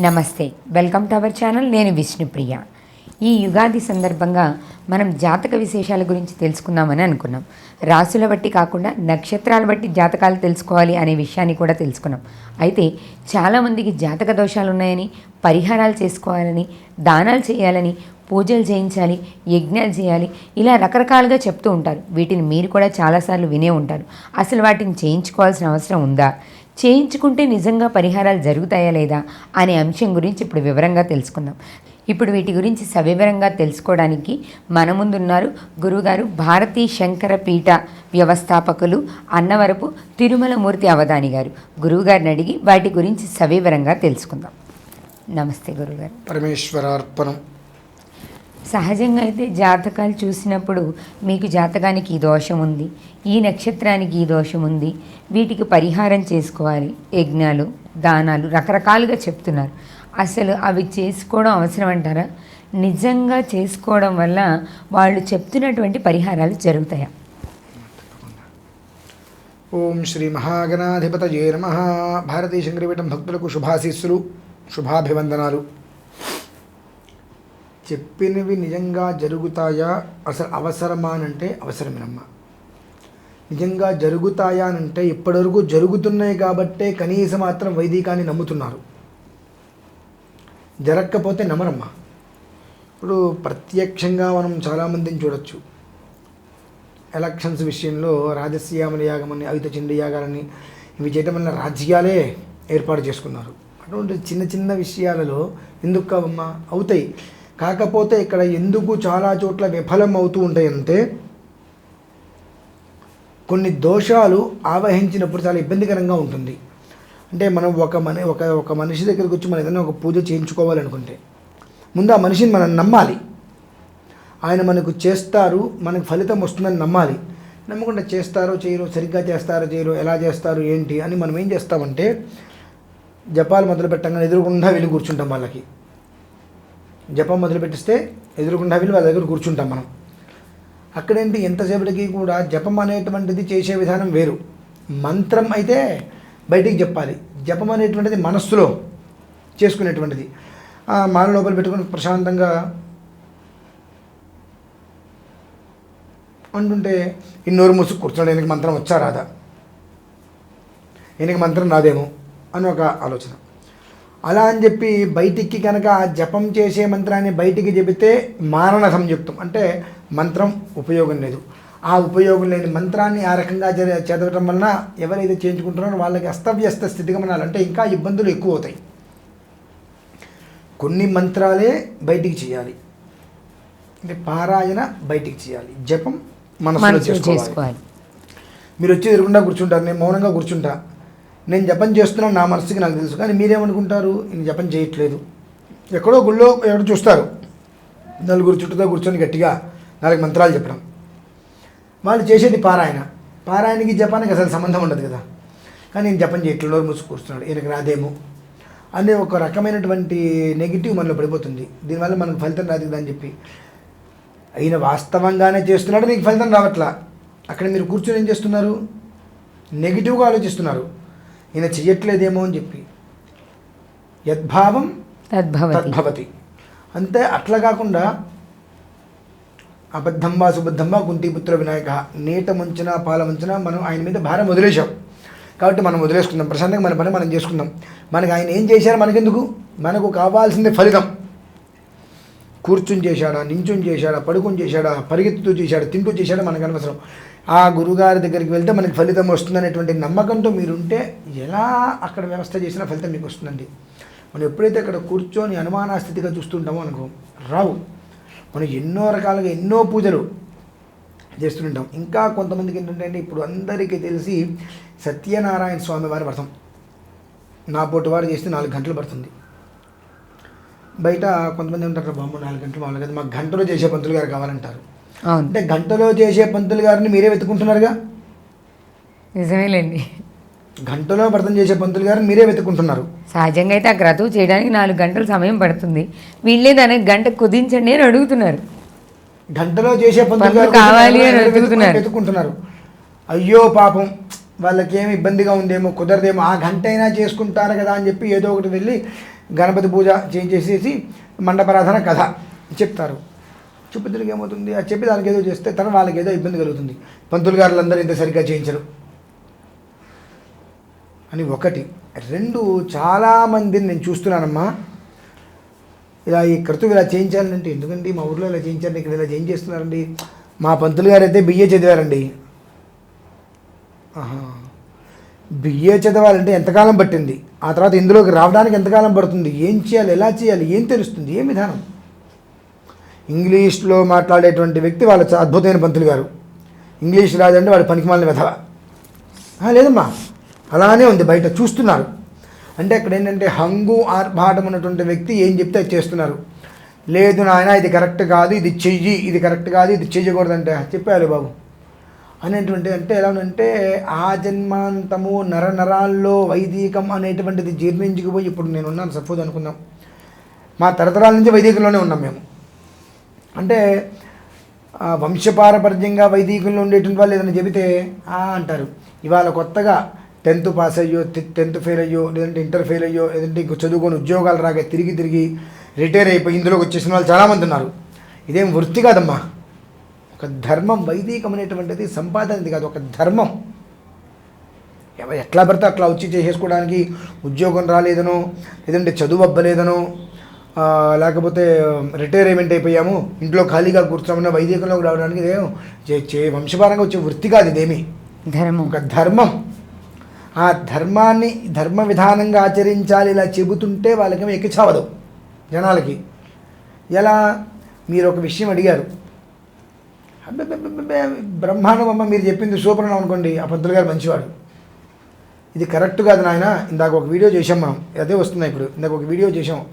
నమస్తే. Welcome to our channel. నేను విష్ణుప్రియ. ఈ యుగాది సందర్భంగా మనం జాతక విశేషాల గురించి తెలుసుకుందామని అనుకున్నాం. రాసుల బట్టి కాకుండా నక్షత్రాల బట్టి జాతకాలు తెలుసుకోవాలి అనే విషయాన్ని కూడా తెలుసుకున్నాం. అయితే చాలామందికి జాతక దోషాలు ఉన్నాయని పరిహారాలు చేసుకోవాలని దానాలు చేయాలని పూజలు చేయించాలి యజ్ఞాలు చేయాలి ఇలా రకరకాలుగా చెప్తూ ఉంటారు. వీటిని మీరు కూడా చాలాసార్లు వినే ఉంటారు. అసలు వాటిని చేయించుకోవాల్సిన అవసరం ఉందా? చేయించుకుంటే నిజంగా పరిహారాలు జరుగుతాయా లేదా అనే అంశం గురించి ఇప్పుడు వివరంగా తెలుసుకుందాం. ఇప్పుడు వీటి గురించి సవివరంగా తెలుసుకోవడానికి మన ముందున్నారు గురుగారు భారతీ శంకర పీఠ వ్యవస్థాపకులు అన్నవరపు తిరుమలమూర్తి అవధాని గారు. గురువుగారిని అడిగి వాటి గురించి సవివరంగా తెలుసుకుందాం. నమస్తే గురుగారు. పరమేశ్వరార్పణం. సహజంగా అయితే జాతకాలు చూసినప్పుడు మీకు జాతకానికి ఈ దోషం ఉంది ఈ నక్షత్రానికి ఈ దోషం ఉంది. వీటికి పరిహారం చేసుకోవాలి. యజ్ఞాలు దానాలు రకరకాలుగా చెప్తున్నారు. అసలు అవి చేసుకోవడం అవసరం అంటారా? నిజంగా చేసుకోవడం వల్ల వాళ్ళు చెప్తున్నటువంటి పరిహారాలు జరుగుతాయా? ఓం శ్రీ మహాగణాధిపతయే నమ. భారతీయ శంకరపీఠం భక్తులకు శుభాశీస్సులు శుభాభివందనాలు. చెప్పినవి నిజంగా జరుగుతాయా? అసలు అవసరమా అంటే అవసరమేనమ్మా. నిజంగా జరుగుతాయా అంటే ఇప్పటివరకు జరుగుతున్నాయి కాబట్టే కనీసం మాత్రం వైదికాన్ని నమ్ముతున్నారు. జరగకపోతే నమ్మరమ్మా. ఇప్పుడు ప్రత్యక్షంగా మనం చాలామందిని చూడొచ్చు. ఎలక్షన్స్ విషయంలో రాజశ్యామల యాగమని అవిత చిండి యాగాలని ఇవి చేయటం వల్ల రాజ్యాలే ఏర్పాటు చేసుకున్నారు. అటువంటి చిన్న చిన్న విషయాలలో ఎందుకు కావమ్మా? అవుతాయి. కాకపోతే ఇక్కడ ఎందుకు చాలా చోట్ల విఫలం అవుతూ ఉంటాయంటే కొన్ని దోషాలు ఆవహించినప్పుడు చాలా ఇబ్బందికరంగా ఉంటుంది. అంటే మనం ఒక మన ఒక ఒక మనిషి దగ్గరికి వచ్చి మనం ఏదైనా ఒక పూజ చేయించుకోవాలనుకుంటే ముందు ఆ మనిషిని మనం నమ్మాలి. ఆయన మనకు చేస్తారు మనకు ఫలితం వస్తుందని నమ్మాలి. నమ్మకుండా చేస్తారో చేయరో సరిగ్గా చేస్తారో చేయరో ఎలా చేస్తారు ఏంటి అని మనం ఏం చేస్తామంటే జపాలు మొదలు పెట్టంగానే ఎదురుకుండా వెళ్ళి కూర్చుంటాం వాళ్ళకి. జపం మొదలుపెట్టిస్తే ఎదురుకుండా వెళ్ళి వాళ్ళ దగ్గర కూర్చుంటాం మనం. అక్కడేంటి? ఎంతసేపటికి కూడా జపం అనేటువంటిది చేసే విధానం వేరు. మంత్రం అయితే బయటికి చెప్పాలి. జపం అనేటువంటిది మనస్సులో చేసుకునేటువంటిది. ఆ మాల లోపల పెట్టుకుని ప్రశాంతంగా అంటుంటే ఇన్నోరు మూసుకు కూర్చోండి ఈయనకి మంత్రం వచ్చా రాదా? ఈయనకి మంత్రం రాదేమో? అని ఒక ఆలోచన. అలా అని చెప్పి బయటికి కనుక జపం చేసే మంత్రాన్ని బయటికి చెబితే మారణ సంయుక్తం. అంటే మంత్రం ఉపయోగం లేదు. ఆ ఉపయోగం లేని మంత్రాన్ని ఆ రకంగా చదివ- చదవటం వలన ఎవరైతే చేయించుకుంటున్నారో వాళ్ళకి అస్తవ్యస్త స్థితిగమనాలు అంటే ఇంకా ఇబ్బందులు ఎక్కువ అవుతాయి కొన్ని మంత్రాలే బయటికి చేయాలి. అంటే పారాయణ బయటికి చేయాలి. జపం మనసులో చేసుకోవాలి. మీరు వచ్చి ఎదురుకుండా కూర్చుంటారు. నేను మౌనంగా కూర్చుంటా. నేను జపం చేస్తున్నాను నా మనసుకి నాకు తెలుసు. కానీ మీరేమనుకుంటారు? నేను జపం చేయట్లేదు. ఎక్కడో గుళ్ళో ఎవరు చూస్తారు? నలుగురు చుట్టూతో కూర్చొని గట్టిగా నాలుగు మంత్రాలు చెప్పడం. వాళ్ళు చేసేది పారాయణ. పారాయణకి జపానికి అసలు సంబంధం ఉండదు కదా. కానీ నేను జపం చేయట్లేదు. నోరు మూసుకు కూర్చున్నాడు. ఈయనకి రాదేమో. అనే ఒక రకమైనటువంటి నెగిటివ్ మనలో పడిపోతుంది. దీనివల్ల మనకు ఫలితం రాదు కదా అని చెప్పి. అయిన వాస్తవంగానే చేస్తున్నాడు. నీకు ఫలితం రావట్లా. అక్కడ మీరు కూర్చొని ఏం చేస్తున్నారు? నెగిటివ్గా ఆలోచిస్తున్నారు. ఈయన చెయ్యట్లేదేమో అని చెప్పి. యద్భావం తద్భవతి. అంతే అట్లా కాకుండా అబద్ధం వా సుబద్ధం వా కుంతిపుత్ర వినాయక నీట ముంచిన పాల ముంచిన మనం ఆయన మీద భారం వదిలేశాం. కాబట్టి మనం వదిలేసుకుందాం. ప్రశాంతంగా మన పని మనం చేసుకుందాం. మనకి ఆయన ఏం చేశారు మనకెందుకు? మనకు కావాల్సింది ఫలితం. కూర్చుని చేశాడా నించుని చేశాడా పడుకుని చేశాడా పరిగెత్తుతూ చేశాడా తింటూ చేశాడా మనకు అనవసరం. ఆ గురుగారి దగ్గరికి వెళ్తే మనకి ఫలితం వస్తుందనేటువంటి నమ్మకంతో మీరుంటే ఎలా అక్కడ వ్యవస్థ చేసినా ఫలితం మీకు వస్తుందండి. మనం ఎప్పుడైతే అక్కడ కూర్చొని అనుమానాస్థితిగా చూస్తుంటామో అనుకో రావు. మనం ఎన్నో రకాలుగా ఎన్నో పూజలు చేస్తుంటాం. ఇంకా కొంతమందికి ఏంటంటే అండి ఇప్పుడు అందరికీ తెలిసి సత్యనారాయణ స్వామి వారి వ్రతం. నా పోటీ వారు చేస్తే నాలుగు గంటలు పడుతుంది. బయట కొంతమంది ఉంటారు బాబు నాలుగు గంటలు వాళ్ళు కదా మాకు గంటలో చేసే పంతులు గారు కావాలంటారు. అంటే గంటలో చేసే పంతులు గారిని మీరే వెతుకుంటున్నారుగా నిజమేలేండి. గంటలో వ్రతం చేసే పంతులు గారిని మీరే వెతుకుంటున్నారు సహజంగా అయితే ఆ క్రతువు చేయడానికి నాలుగు గంటల సమయం పడుతుంది. వీళ్ళే దానికి గంట కుదించండి అని అడుగుతున్నారు. గంటలో చేసే పంతులు గారు కావాలి అని. వెతుకుంటున్నారు అయ్యో పాపం వాళ్ళకి ఏమి ఇబ్బందిగా ఉందేమో కుదరదేమో ఆ గంట అయినా చేసుకుంటారు కదా అని చెప్పి ఏదో ఒకటి వెళ్ళి గణపతి పూజ చేసేసి మండపారాధన కథ చెప్తారు. చూపించడానికి ఏమవుతుంది అది చెప్పి దానికి ఏదో చేస్తే తన వాళ్ళకి ఏదో ఇబ్బంది కలుగుతుంది. పంతులు గారులందరూ ఇంత సరిగ్గా చేయించరు. అని ఒకటి. రెండు చాలామందిని నేను చూస్తున్నానమ్మా. ఇలా ఈ కర్తవ్యం ఇలా చేయించాలంటే ఎందుకండి? మా ఊర్లో ఇలా చేయించారండి ఇక్కడ ఇలా చేంజ్ చేస్తున్నారండి మా పంతులు గారు అయితే బిఏ చదివారండి. బిఏ చదవాలంటే ఎంతకాలం పట్టింది? ఆ తర్వాత ఇందులోకి రావడానికి ఎంతకాలం పడుతుంది? ఏం చేయాలి? ఎలా చేయాలి? ఏం తెలుస్తుంది? ఏం విధానం? ఇంగ్లీష్లో మాట్లాడేటువంటి వ్యక్తి వాళ్ళ అద్భుతమైన పంతులు గారు. ఇంగ్లీష్ రాదంటే వాడు పనికిమాలిన వెధవ లేదమ్మా. అలానే ఉంది బయట చూస్తున్నారు. అంటే అక్కడ ఏంటంటే హంగు ఆర్భాటం ఉన్నటువంటి వ్యక్తి ఏం చెప్తే అది చేస్తున్నారు. లేదు నాయన ఇది కరెక్ట్ కాదు ఇది చెయ్యి ఇది కరెక్ట్ కాదు ఇది చెయ్యకూడదంటే చెప్పాలి బాబు. అనేటువంటి అంటే ఎలా ఉందంటే ఆ జన్మాంతము నర నరాల్లో వైదికం అనేటువంటిది జీర్ణించుకుపోయి ఇప్పుడు నేను ఉన్నాను సపోజ్ అనుకుందాం. మా తరతరాల నుంచి వైదికంలోనే ఉన్నాం మేము. అంటే వంశపారపర్యంగా వైదికుల్లో ఉండేటువంటి వాళ్ళు ఏదైనా చెబితే "ఆ" అంటారు. ఇవాళ కొత్తగా టెన్త్ పాస్ అయ్యో టెన్త్ ఫెయిల్ అయ్యో లేదంటే ఇంటర్ ఫెయిల్ అయ్యో లేదంటే ఇంకో చదువుకొని ఉద్యోగాలు రాక తిరిగి తిరిగి రిటైర్ అయిపోయి ఇందులోకి వచ్చేసిన వాళ్ళు చాలామంది ఉన్నారు. ఇదేం వృత్తి కాదమ్మా. ఒక ధర్మం వైదికం అనేటువంటిది సంపాదనది కాదు ఒక ధర్మం. ఎవ- ఎట్లా పడితే అట్లా వచ్చి చేసేసుకోవడానికి ఉద్యోగం రాలేదనో లేదంటే చదువు అవ్వలేదనో లేకపోతే రిటైర్మెంట్ అయిపోయాము. ఇంట్లో ఖాళీగా కూర్చోమన్న వైదికంలోకి రావడానికి చే- వంశపారంగా వచ్చే వృత్తి కాదు ఇదేమి. ధర్మం. ఒక ధర్మం. ఆ ధర్మాన్ని ధర్మ విధానంగా ఆచరించాలి ఇలా చెబుతుంటే వాళ్ళకేమో ఎక్కిచావదు జనాలకి. ఎలా? మీరు ఒక విషయం అడిగారు. అబ్బబ్బబ్బబ్బే, బ్రహ్మాండం అమ్మ మీరు చెప్పింది సూపర్ అని అనుకోండి ఆ పంతులు గారు మంచివాడు. ఇది కరెక్ట్ కాదు నాయన. ఇందాక ఒక వీడియో చేసాం మనం. అదే వస్తున్నాయి ఇప్పుడు. ఇందాక ఒక వీడియో చేసాం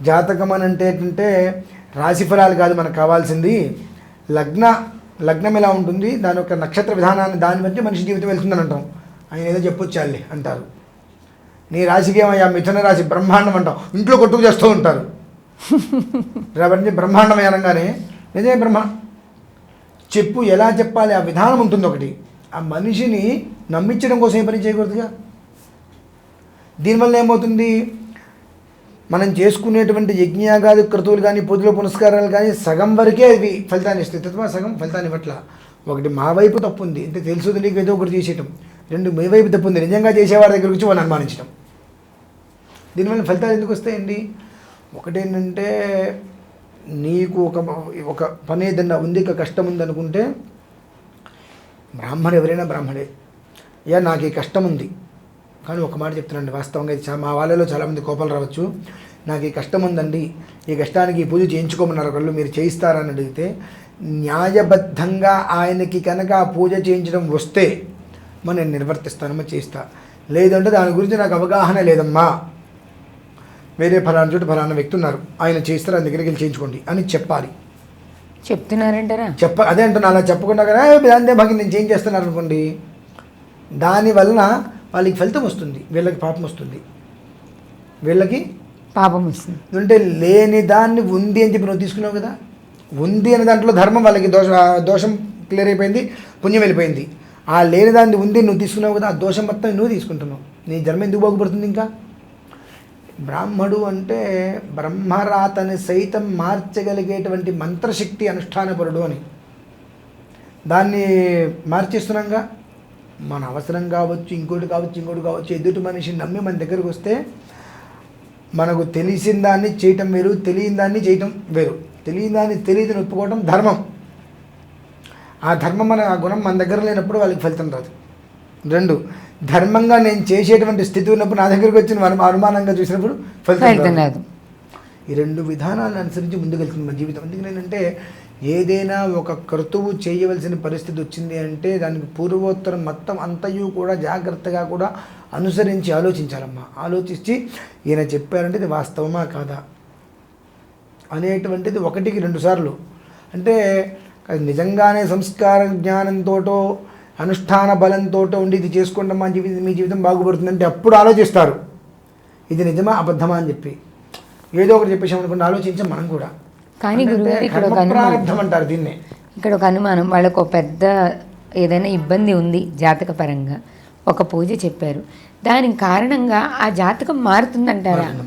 జాతకం అని అంటే ఏంటంటే రాశిఫలాలు కాదు మనకు కావాల్సింది. లగ్న లగ్నం ఎలా ఉంటుంది? దాని యొక్క నక్షత్ర విధానాన్ని దాన్ని బట్టి మనిషి జీవితం వెళ్తుందని అంటాం. ఆయన ఏదో చెప్పొచ్చాలి అంటారు. నీ రాశికి ఏమయ్యా? మిథున రాశి బ్రహ్మాండం అంటాం. ఇంట్లో కొట్టుకు చేస్తూ ఉంటారు. రేపటి బ్రహ్మాండం అనగానే నిజమే బ్రహ్మ. చెప్పు ఎలా చెప్పాలి? ఆ విధానం ఉంటుంది ఒకటి. ఆ మనిషిని నమ్మించడం కోసం ఏ పని చేయకూడదుగా? దీనివల్ల ఏమవుతుంది? మనం చేసుకునేటువంటి యజ్ఞయాగాది క్రతువులు కానీ పూజలు పునస్కారాలు కానీ సగం వరకే అవి ఫలితాన్ని ఇస్తాయి. తత్వ సగం ఫలితాన్ని పట్ల ఒకటి మా వైపు తప్పు ఉంది. అంటే తెలుసు తెలియక ఏదో ఒకటి చేసేయటం. రెండు మీ వైపు తప్పు ఉంది. నిజంగా చేసేవారి దగ్గర వచ్చి వాళ్ళు అనుమానించడం దీనివల్ల ఫలితాలు ఎందుకు వస్తాయండి? ఒకటేంటంటే నీకు ఒక ఒక పని ఏదన్నా ఉంది ఇక కష్టం ఉంది అనుకుంటే బ్రాహ్మడు ఎవరైనా బ్రాహ్మడే యా నాకు ఈ కష్టం ఉంది. కానీ ఒక మాట చెప్తున్నానండి వాస్తవంగా ఇది మా వాళ్ళలో చాలామంది కోపాలు రావచ్చు. నాకు ఈ కష్టం ఉందండి. ఈ కష్టానికి ఈ పూజ చేయించుకోమన్నారు ఒకళ్ళు మీరు చేయిస్తారని అడిగితే న్యాయబద్ధంగా ఆయనకి కనుక ఆ పూజ చేయించడం వస్తే మరి నేను నిర్వర్తిస్తానమ్మా చేయిస్తా. లేదంటే దాని గురించి నాకు అవగాహన లేదమ్మా. వేరే ఫలానా చోట ఫలానా వ్యక్తి ఉన్నారు. ఆయన చేస్తారు ఆయన దగ్గరికి వెళ్ళి చేయించుకోండి అని చెప్పాలి. చెప్తున్నారంటారా? చెప్ప అదే అంటున్నా అలా చెప్పకుండా కదా దాంతే బాగా నేను చేంజ్ చేస్తున్నారు అనుకోండి. దాని వలన వాళ్ళకి ఫలితం వస్తుంది వీళ్ళకి పాపం వస్తుంది. వీళ్ళకి పాపం వస్తుంది. అంటే లేని దాన్ని ఉంది అని చెప్పి నువ్వు తీసుకున్నావు కదా? ఉంది అనే దాంట్లో ధర్మం వాళ్ళకి దోషం దోషం క్లియర్ అయిపోయింది పుణ్యం వెళ్ళిపోయింది. ఆ లేని దాన్ని ఉంది నువ్వు తీసుకున్నావు కదా ఆ దోషం మొత్తం నువ్వు తీసుకుంటున్నావు. నీ జన్మ ఎందుకు బాగుపడుతుంది ఇంకా? బ్రాహ్మడు అంటే బ్రహ్మరాతని సైతం మార్చగలిగేటువంటి మంత్రశక్తి అనుష్ఠానపరుడు అని. దాన్ని మార్చేస్తున్నాంగా మన అవసరం కావచ్చు ఇంకోటి కావచ్చు ఇంకోటి కావచ్చు ఎదుటి మనిషిని నమ్మి మన దగ్గరకు వస్తే మనకు తెలిసిన దాన్ని చేయటం వేరు తెలియని దాన్ని చేయటం వేరు. తెలియని దాన్ని తెలియదని ఒప్పుకోవటం ధర్మం. ఆ ధర్మం మన ఆ గుణం మన దగ్గర లేనప్పుడు వాళ్ళకి ఫలితం రాదు. రెండు ధర్మంగా నేను చేసేటువంటి స్థితి ఉన్నప్పుడు నా దగ్గరికి వచ్చిన మనం అనుమానంగా చూసినప్పుడు ఫలితం రాదు. ఈ రెండు విధానాలను అనుసరించి ముందుకెళ్తుంది మన జీవితం. అందుకే ఏంటంటే ఏదైనా ఒక క్రతువు చేయవలసిన పరిస్థితి వచ్చింది అంటే దానికి పూర్వోత్తరం మొత్తం అంతయు కూడా జాగ్రత్తగా కూడా అనుసరించి ఆలోచించాలమ్మా. ఆలోచించి ఈయన చెప్పారంటే ఇది వాస్తవమా కాదా? అనేటువంటిది ఒకటికి రెండు సార్లు. అంటే నిజంగానే సంస్కార జ్ఞానంతోటో అనుష్ఠాన బలంతో ఉండి ఇది చేసుకోండి మా జీవితం మీ జీవితం బాగుపడుతుందంటే అప్పుడు ఆలోచిస్తారు. ఇది నిజమా అబద్ధమా అని చెప్పి. ఏదో ఒకటి చెప్పేసామనుకుంటే ఆలోచించాం మనం కూడా. కానీ గురుగారు ఇక్కడ ఒక అనుమానం. అంటారు దీన్నే. ఇక్కడ ఒక అనుమానం. వాళ్ళకు ఒక పెద్ద ఏదైనా ఇబ్బంది ఉంది జాతక పరంగా. ఒక పూజ చెప్పారు. దానికి కారణంగా ఆ జాతకం మారుతుందంటారా.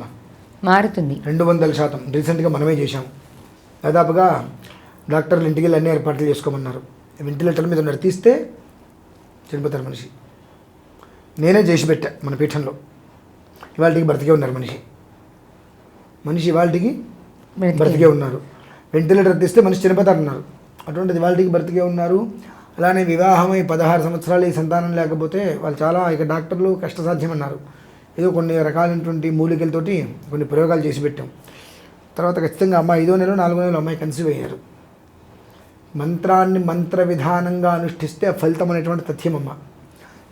మారుతుంది. రెండు వందల శాతం. రీసెంట్గా మనమే చేశాం. దాదాపుగా డాక్టర్లు ఇంటికి వెళ్ళి అన్ని ఏర్పాట్లు చేసుకోమన్నారు. వెంటిలేటర్ మీద ఉన్నారు. తీస్తే చనిపోతారు మనిషి. నేనే చేసి పెట్టా మన పీఠంలో. ఇవాళకి బ్రతికే ఉన్నారు మనిషి. మనిషి ఇవాళకి బ్రతికే. ఉన్నారు. వెంటిలేటర్ తీస్తే మనిషి చనిపోతారన్నారు అటువంటిది వాళ్ళకి బ్రతికే ఉన్నారు. అలానే వివాహమై పదహారు సంవత్సరాలు ఈ సంతానం లేకపోతే వాళ్ళు చాలా ఇక డాక్టర్లు కష్టసాధ్యమన్నారు. ఏదో కొన్ని రకాలైనటువంటి మూలికలతోటి కొన్ని ప్రయోగాలు చేసి పెట్టాం. తర్వాత ఖచ్చితంగా అమ్మాయి ఐదో నెల నాలుగో నెల అమ్మాయి కన్సీవ్ అయ్యారు. మంత్రాన్ని మంత్ర విధానంగా అనుష్ఠిస్తే ఫలితం అనేటువంటి తథ్యమమ్మ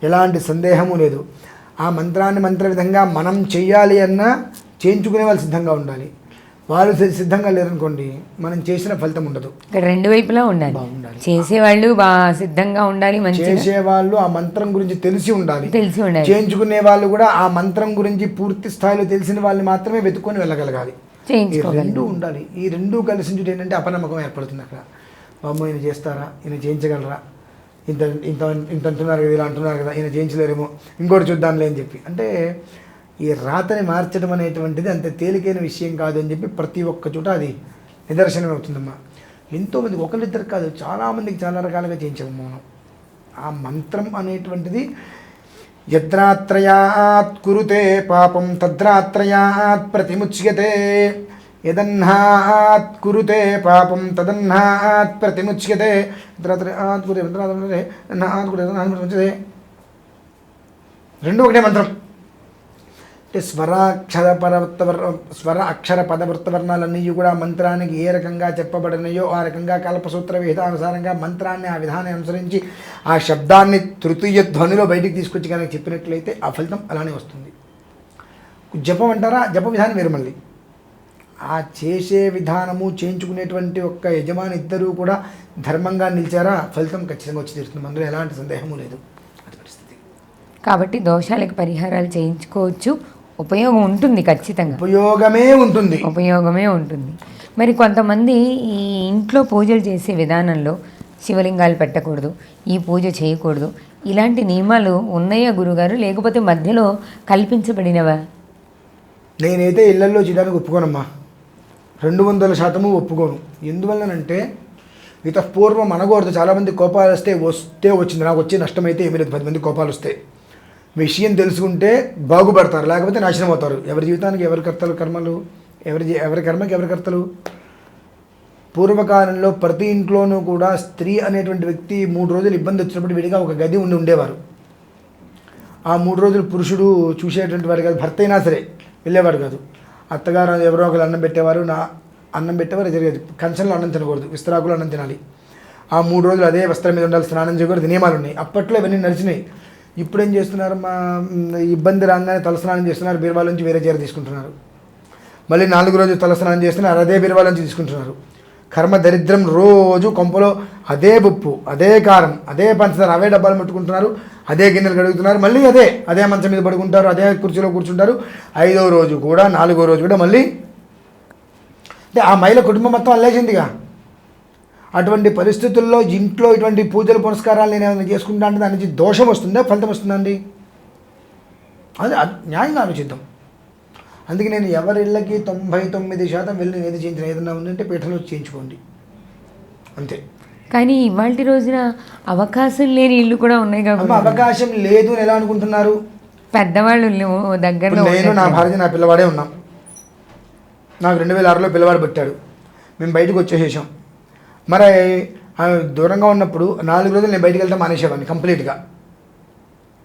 ఎలాంటి సందేహము లేదు. ఆ మంత్రాన్ని మంత్ర విధంగా మనం చెయ్యాలి అన్నా చేయించుకునే వాళ్ళు సిద్ధంగా ఉండాలి. వాళ్ళు సిద్ధంగా లేరనుకోండి మనం చేసిన ఫలితం ఉండదు. ఇక్కడ రెండు వైపులా ఉండాలి. చేసేవాళ్ళు బాగా సిద్ధంగా ఉండాలి చేసేవాళ్ళు ఆ మంత్రం గురించి తెలిసి ఉండాలి. తెలిసి ఉండాలి. చేయించుకునే వాళ్ళు కూడా ఆ మంత్రం గురించి పూర్తి స్థాయిలో తెలిసిన వాళ్ళని మాత్రమే వెతుక్కొని వెళ్ళగలగాలి. ఈ రెండు ఉండాలి. ఈ రెండు కలిసి ఏంటంటే అపనమ్మకం ఏర్పడుతుంది అక్కడ. అమ్మ ఈయన చేస్తారా? ఈయన చేయించగలరా? ఇంత ఇంత ఇంత అంటున్నారు కదా ఇలా అంటున్నారు కదా ఈయన చేయించలేరేమో ఇంకోటి చూద్దాంలే అని చెప్పి. అంటే ఈ రాతని మార్చడం అనేటువంటిది అంత తేలికైన విషయం కాదు అని చెప్పి ప్రతి ఒక్క చోట అది నిదర్శనం అవుతుందమ్మా. ఎంతోమంది ఒకరిద్దరు కాదు చాలామందికి చాలా రకాలుగా చేయించాము మనం. ఆ మంత్రం అనేటువంటిది యద్రాత్రయాత్ కురుతే పాపం తద్రాత్రయాత్ ప్రతిముచ్యతే. యదన్నాత్ కురుతే పాపం తదన్నాత్ ప్రతిముచ్యతే. యద్రాత్రయాత్ కురుతే. రెండు ఒకటే మంత్రం. అంటే స్వరాక్షర పరవృత్తవర్ స్వర అక్షర పదవృత్తవర్ణాలన్నీ కూడా మంత్రానికి ఏ రకంగా చెప్పబడినాయో ఆ రకంగా కల్పసూత్ర విధానుసారంగా మంత్రాన్ని ఆ విధానం అనుసరించి ఆ శబ్దాన్ని తృతీయ ధ్వనిలో బయటికి తీసుకొచ్చి కనుక చెప్పినట్లయితే ఆ ఫలితం అలానే వస్తుంది. జపం అంటారా? జప విధానం వేరు మళ్ళీ. ఆ చేసే విధానము చేయించుకునేటువంటి ఒక్క యజమాని ఇద్దరూ కూడా ధర్మంగా నిలిచారా? ఫలితం ఖచ్చితంగా వచ్చి తీరుతుంది. అందులో ఎలాంటి సందేహము లేదు. అది పరిస్థితి. కాబట్టి దోషాలకు పరిహారాలు చేయించుకోవచ్చు. ఉపయోగం ఉంటుంది ఖచ్చితంగా. ఉపయోగమే ఉంటుంది. ఉపయోగమే ఉంటుంది. మరి కొంతమంది ఈ ఇంట్లో పూజలు చేసే విధానంలో శివలింగాలు పెట్టకూడదు ఈ పూజ చేయకూడదు ఇలాంటి నియమాలు ఉన్నాయా గురుగారు? లేకపోతే మధ్యలో కల్పించబడినవా? నేనైతే ఇళ్ళల్లో చేయడానికి ఒప్పుకోనమ్మా. రెండు వందల శాతము ఒప్పుకోను. ఎందువల్లనంటే పూర్వం అనకూడదు. చాలామంది కోపాలు వస్తే వస్తే వచ్చింది. నాకు వచ్చే నష్టం అయితే ఏమీ లేదు. పది మంది కోపాలు వస్తే. విషయం తెలుసుకుంటే బాగుపడతారు లేకపోతే నాశనం అవుతారు ఎవరి జీవితానికి ఎవరి కర్తలు కర్మలు ఎవరి ఎవరి కర్మకి ఎవరి కర్తలు? పూర్వకాలంలో ప్రతి ఇంట్లోనూ కూడా స్త్రీ అనేటువంటి వ్యక్తి మూడు రోజులు ఇబ్బంది వచ్చినప్పుడు విడిగా ఒక గది ఉండి ఉండేవారు. ఆ మూడు రోజులు పురుషుడు చూసేటువంటి వాడు కాదు భర్త అయినా సరే వెళ్ళేవాడు కాదు. అత్తగారు ఎవరో ఒకరు అన్నం పెట్టేవారు నా అన్నం పెట్టేవారు జరిగేది కంచంలో అన్నం తినకూడదు విస్తరాకులు అన్నం తినాలి. ఆ మూడు రోజులు అదే వస్త్రం మీద ఉండాలి స్నానం చేయకూడదు నియమాలు ఉన్నాయి. అప్పట్లో ఇవన్నీ నడిచినాయి. ఇప్పుడు ఏం చేస్తున్నారు? మా ఇబ్బంది రాగానే తలస్నానం చేస్తున్నారు బీరువాల నుంచి వేరే చీర తీసుకుంటున్నారు. మళ్ళీ నాలుగు రోజు తలస్నానం చేస్తున్నారు అదే బీరువాల నుంచి తీసుకుంటున్నారు. కర్మ దరిద్రం రోజు కొంపలో అదే ఉప్పు అదే కారం అదే పంచదార అవే డబ్బాలు ముట్టుకుంటున్నారు అదే గిన్నెలు కడుగుతున్నారు మళ్ళీ అదే అదే మంచం మీద పడుకుంటారు అదే కుర్చీలో కూర్చుంటారు. ఐదో రోజు కూడా నాలుగో రోజు కూడా మళ్ళీ అంటే ఆ మహిళ కుటుంబం మొత్తం అల్లేసిందిగా. అటువంటి పరిస్థితుల్లో ఇంట్లో ఇటువంటి పూజలు పురస్కారాలు నేను ఏమైనా చేసుకుంటా అంటే దాని నుంచి దోషం వస్తుందా? ఫలితం వస్తుందండి అది న్యాయంగా ఆలోచిద్దాం. అందుకే నేను ఎవరి ఇళ్ళకి తొంభై తొమ్మిది శాతం వెళ్ళి నేను ఏది చేయించిన ఏదైనా ఉందంటే పీఠంలో చేయించుకోండి. అంతే. కానీ ఇవాళ రోజున అవకాశం లేని ఇల్లు కూడా ఉన్నాయి కాబట్టి. అవకాశం లేదు అని ఎలా అనుకుంటున్నారు? పెద్దవాళ్ళు దగ్గరలో ఇప్పుడు నేను నా. భార్య నా పిల్లవాడే ఉన్నాం. నాకు రెండు వేల ఆరులో పిల్లవాడు పెట్టాడు. మేము బయటకు వచ్చేసేసాం. మరి ఆమె దూరంగా ఉన్నప్పుడు నాలుగు రోజులు నేను బయటకు వెళ్తాం మానేసేవాడిని కంప్లీట్గా.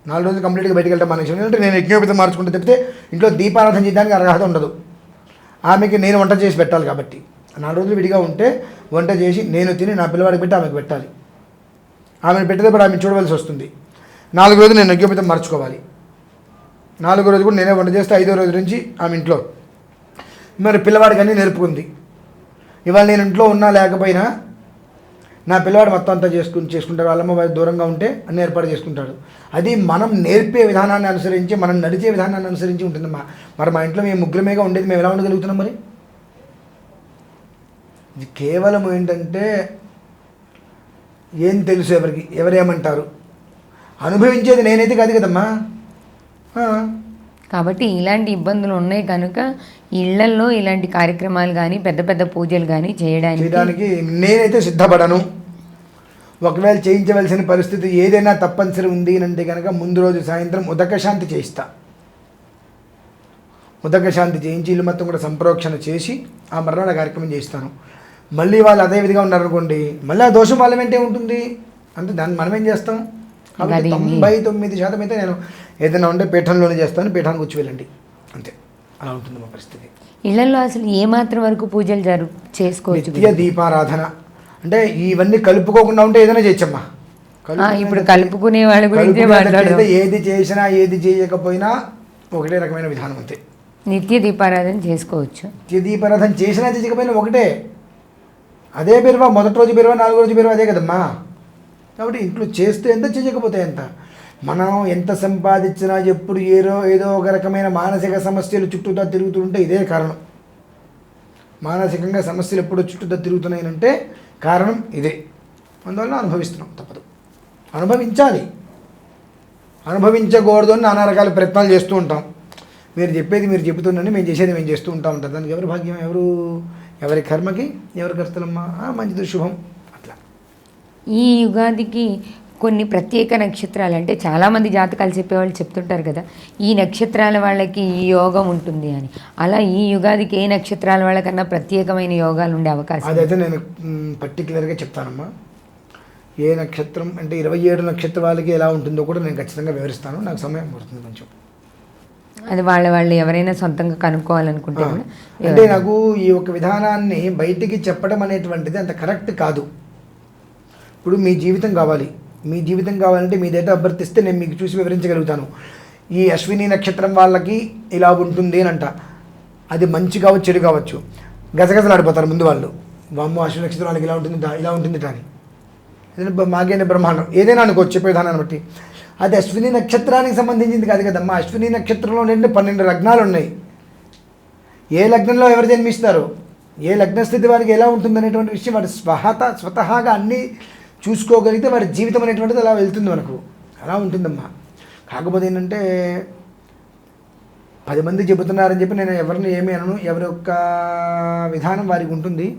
నాలుగు రోజులు కంప్లీట్గా బయటకు వెళ్తాం మానేసేవాడిని. అంటే నేను యజ్ఞోపితం మార్చుకుంటే తప్పితే ఇంట్లో దీపారాధన చేయడానికి అర్హత ఉండదు. ఆమెకి నేను వంట చేసి పెట్టాలి కాబట్టి. నాలుగు రోజులు విడిగా ఉంటే వంట చేసి నేను తిని నా పిల్లవాడికి పెట్టి ఆమెకు పెట్టాలి. ఆమెను పెట్టేటప్పుడు ఆమె చూడవలసి వస్తుంది. నాలుగు రోజులు నేను యజ్ఞోపితం మార్చుకోవాలి. నాలుగో రోజు కూడా నేనే వంట చేస్తే ఐదో రోజు నుంచి ఆమె ఇంట్లో. మరి పిల్లవాడికి అన్నీ నేర్పుకుంది. ఇవాళ నేను ఇంట్లో ఉన్నా లేకపోయినా నా పిల్లవాడు మొత్తం అంతా చేసుకుని చేసుకుంటాడు వాళ్ళమ్మ వారి దూరంగా ఉంటే అన్ని ఏర్పాటు చేసుకుంటాడు. అది మనం నేర్పే విధానాన్ని అనుసరించి మనం నడిచే విధానాన్ని అనుసరించి ఉంటుందమ్మా మరి మా ఇంట్లో మేము ముగ్గురమేగా ఉండేది మేము ఎలా ఉండగలుగుతున్నాం మరి? ఇది కేవలం ఏంటంటే ఏం తెలుసు ఎవరికి ఎవరేమంటారు? అనుభవించేది నేనైతే కాదు కదమ్మా. కాబట్టి ఇలాంటి ఇబ్బందులు ఉన్నాయి కనుక ఇళ్ళల్లో ఇలాంటి కార్యక్రమాలు కానీ పెద్ద పెద్ద పూజలు కానీ చేయడానికి నేనైతే సిద్ధపడను. ఒకవేళ చేయించవలసిన పరిస్థితి ఏదైనా తప్పనిసరి ఉంది అని అంటే కనుక ముందు రోజు సాయంత్రం ఉదక శాంతి చేయిస్తా. ఉదక శాంతి చేయించి ఇల్లు మొత్తం కూడా సంప్రోక్షణ చేసి ఆ మరణాల కార్యక్రమం చేయిస్తాను. మళ్ళీ వాళ్ళు అదే విధంగా ఉన్నారనుకోండి మళ్ళీ ఆ దోషం వాళ్ళ వెంటే ఉంటుంది. అంటే దాన్ని మనం ఏం చేస్తాం? కాబట్టి తొంభై తొమ్మిది శాతం అయితే నేను ఏదైనా ఉంటే పీఠంలోనే చేస్తాను పీఠానికి వచ్చి వెళ్ళండి. అంతే. అలా ఉంటుంది మా పరిస్థితి. ఇళ్ళలో అసలు ఏ మాత్రం వరకు పూజలు జరు చేసుకోవచ్చు నిత్య దీపారాధన. అంటే ఇవన్నీ కలుపుకోకుండా ఉంటే ఏదైనా చేయొచ్చమ్మా. ఇప్పుడు కలుపుకునే వాళ్ళ గురించే ఏది చేసినా ఏది చేయకపోయినా ఒకటే రకమైన విధానం అంతే. నిత్య దీపారాధన చేసుకోవచ్చు. నిత్య దీపారాధన చేసినా చేయకపోయినా ఒకటే. అదే బెరువా మొదటి రోజు బెరువా నాలుగో రోజు బెరువా అదే కదమ్మా. కాబట్టి ఇంట్లో చేస్తే ఎంత చేయకపోతే ఎంత? మనం ఎంత సంపాదించినా ఎప్పుడు ఏదో ఏదో ఒక రకమైన మానసిక సమస్యలు చుట్టూతా తిరుగుతుంటే ఇదే కారణం. మానసికంగా సమస్యలు ఎప్పుడు చుట్టూతా తిరుగుతున్నాయంటే కారణం ఇదే. అందువల్ల అనుభవిస్తున్నాం తప్పదు. అనుభవించాలి. అనుభవించకూడదు అని నానా రకాల ప్రయత్నాలు చేస్తూ ఉంటాం. మీరు చెప్పేది మీరు చెబుతుండండి మేము చేసేది మేము చేస్తూ ఉంటాం ఉంటాం దానికి ఎవరి భాగ్యం? ఎవరు? ఎవరి కర్మకి? ఎవరి కర్తలమ్మా? మంచిది శుభం. ఈ యుగాదికి కొన్ని ప్రత్యేక నక్షత్రాలు అంటే చాలామంది జాతకాలు చెప్పేవాళ్ళు చెప్తుంటారు కదా ఈ నక్షత్రాల వాళ్ళకి ఈ యోగం ఉంటుంది అని. అలా ఈ యుగాదికి ఏ నక్షత్రాల వాళ్ళకన్నా ప్రత్యేకమైన యోగాలు ఉండే అవకాశం? అదైతే నేను పర్టికులర్గా చెప్తానమ్మా. ఏ నక్షత్రం అంటే ఇరవై ఏడు నక్షత్రాలకి ఎలా ఉంటుందో కూడా నేను ఖచ్చితంగా వివరిస్తాను. నాకు సమయం పడుతుంది కొంచెం. అది వాళ్ళ వాళ్ళు ఎవరైనా సొంతంగా కనుక్కోవాలనుకుంటే అంటే నాకు ఈ ఒక విధానాన్ని బయటికి చెప్పడం అనేటువంటిది అంత కరెక్ట్ కాదు. ఇప్పుడు మీ జీవితం కావాలి. మీ జీవితం కావాలంటే మీ దగ్గర అభ్యర్థిస్తే నేను మీకు చూసి వివరించగలుగుతాను. ఈ అశ్విని నక్షత్రం వాళ్ళకి ఇలా ఉంటుంది అని అంట. అది మంచి కావచ్చు చెడు కావచ్చు. గజగజలాడిపోతారు ముందు వాళ్ళు. వామ్మ అశ్విని నక్షత్రం వాళ్ళకి ఇలా ఉంటుంది ఇలా ఉంటుంది అని. ఏదైనా బ్రహ్మాండం? ఏదైనా అనుకోవచ్చు చెప్పే విధానాన్ని బట్టి. అది అశ్విని నక్షత్రానికి సంబంధించింది కాదు కదమ్మా. అశ్విని నక్షత్రంలో నుండి పన్నెండు లగ్నాలు ఉన్నాయి. ఏ లగ్నంలో ఎవరు జన్మిస్తారు? ఏ లగ్న స్థితి వారికి ఎలా ఉంటుంది అనేటువంటి విషయం వాడు స్వహత స్వతహాగా అన్నీ చూసుకోగలిగితే వారి జీవితం అనేటువంటిది అలా వెళ్తుంది మనకు. అలా ఉంటుందమ్మా. కాకపోతే ఏంటంటే పది మంది చెబుతున్నారని చెప్పి నేను ఎవరిని ఏమీ అనను. ఎవరి యొక్క విధానం వారికి ఉంటుంది.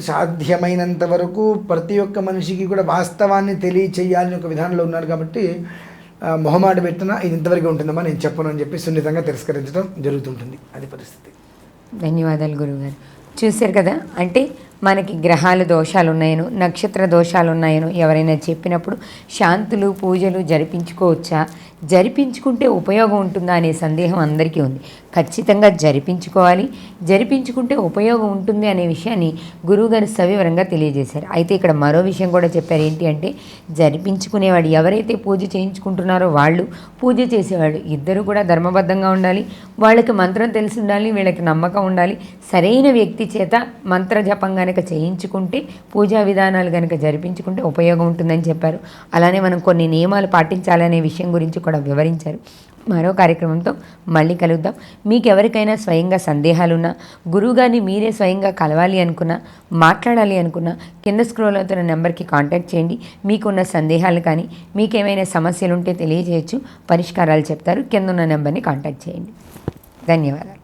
సాధ్యమైనంత వరకు ప్రతి ఒక్క మనిషికి కూడా వాస్తవాన్ని తెలియచేయాలని ఒక విధానంలో ఉన్నారు కాబట్టి మొహమాట పెట్టినా ఇది ఇంతవరకు ఉంటుందమ్మా. నేను చెప్పను అని చెప్పి సున్నితంగా తిరస్కరించడం జరుగుతుంటుంది. అది పరిస్థితి. ధన్యవాదాలు గురువుగారు. చూశారు కదా అంటే మనకి గ్రహాలు దోషాలు ఉన్నాయను నక్షత్ర దోషాలు ఉన్నాయను ఎవరైనా చెప్పినప్పుడు శాంతులు పూజలు జరిపించుకోవచ్చా? జరిపించుకుంటే ఉపయోగం ఉంటుందా అనే సందేహం అందరికీ ఉంది. ఖచ్చితంగా జరిపించుకోవాలి. జరిపించుకుంటే ఉపయోగం ఉంటుంది అనే విషయాన్ని గురువుగారు సవివరంగా తెలియజేశారు. అయితే ఇక్కడ మరో విషయం కూడా చెప్పారు. ఏంటి అంటే జరిపించుకునేవాడు ఎవరైతే పూజ చేయించుకుంటున్నారో వాళ్ళు పూజ చేసేవాళ్ళు ఇద్దరు కూడా ధర్మబద్ధంగా ఉండాలి. వాళ్ళకి మంత్రం తెలిసి ఉండాలి వీళ్ళకి నమ్మకం ఉండాలి. సరైన వ్యక్తి చేత మంత్ర జపం కనుక చేయించుకుంటే పూజా విధానాలు కనుక జరిపించుకుంటే ఉపయోగం ఉంటుందని చెప్పారు. అలానే మనం కొన్ని నియమాలు పాటించాలనే విషయం గురించి కూడా వివరించారు. మరో కార్యక్రమంతో మళ్ళీ కలుద్దాం. మీకు ఎవరికైనా స్వయంగా సందేహాలున్నా గురువుగారిని మీరే స్వయంగా కలవాలి అనుకున్నా మాట్లాడాలి అనుకున్నా కింద స్క్రోల్ అవుతున్న నెంబర్కి కాంటాక్ట్ చేయండి. మీకున్న సందేహాలు కానీ మీకేమైనా సమస్యలు ఉంటే తెలియజేయచ్చు. పరిష్కారాలు చెప్తారు. కింద ఉన్న నెంబర్ని కాంటాక్ట్ చేయండి. ధన్యవాదాలు.